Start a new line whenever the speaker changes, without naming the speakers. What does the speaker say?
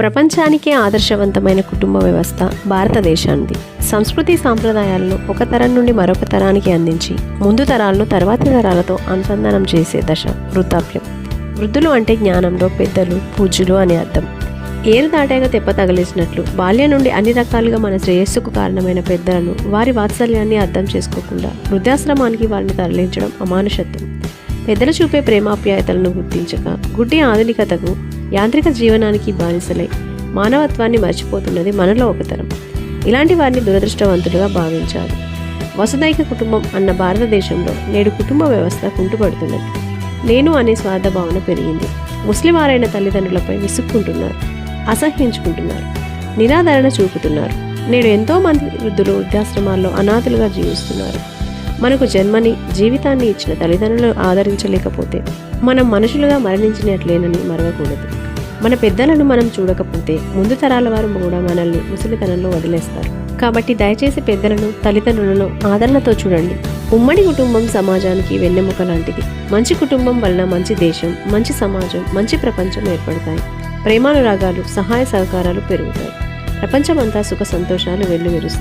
ప్రపంచానికే ఆదర్శవంతమైన కుటుంబ వ్యవస్థ భారతదేశానిది. సంస్కృతి సాంప్రదాయాలను ఒక తరం నుండి మరొక తరానికి అందించి ముందు తరాలను తర్వాతి తరాలతో అనుసంధానం చేసే దశ వృద్ధాప్యం. వృద్ధులు అంటే జ్ఞానంలో పెద్దలు పూజ్యులు అని అర్థం. ఏరు దాటాక తెప్ప తగిలేసినట్లు బాల్యం నుండి అన్ని రకాలుగా మన శ్రేయస్సుకు కారణమైన పెద్దలను వారి వాత్సల్యాన్ని అర్థం చేసుకోకుండా వృద్ధాశ్రమానికి వారిని తరలించడం అమానుషత్వం. పెద్దలు చూపే ప్రేమాప్యాయతలను గుర్తించక గుడ్డి ఆధునికతకు యాంత్రిక జీవనానికి బానిసలై. మానవత్వాన్ని మర్చిపోతున్నది మనలో ఒక తరం ఇలాంటి వారిని దురదృష్టవంతులుగా భావించాలి వసుదైక కుటుంబం అన్న భారతదేశంలో నేడు కుటుంబ వ్యవస్థ కుంటుపడుతున్నది. నేను అనే స్వార్థ భావన పెరిగింది. ముస్లిమారైన తల్లిదండ్రులపై విసుక్కుంటున్నారు. అసహ్యించుకుంటున్నారు. నిరాదరణ చూపుతున్నారు. నేడు ఎంతోమంది వృద్ధులు వృద్ధాశ్రమాల్లో అనాథులుగా జీవిస్తున్నారు. మనకు జన్మని జీవితాన్ని ఇచ్చిన తల్లిదండ్రులను ఆదరించలేకపోతే మనం మనుషులుగా మరణించినట్లేనని మరవకూడదు. మన పెద్దలను మనం చూడకపోతే ముందు తరాల వారు కూడా మనల్ని ముసలితనంలో వదిలేస్తారు. కాబట్టి దయచేసి పెద్దలను తల్లిదండ్రులను ఆదరణతో చూడండి. ఉమ్మడి కుటుంబం సమాజానికి వెన్నెముక లాంటిది. మంచి కుటుంబం వలన మంచి దేశం మంచి సమాజం మంచి ప్రపంచం ఏర్పడతాయి. ప్రేమానురాగాలు సహాయ సహకారాలు పెరుగుతాయి. ప్రపంచమంతా సుఖ సంతోషాలు వెల్లువిరుస్తాయి.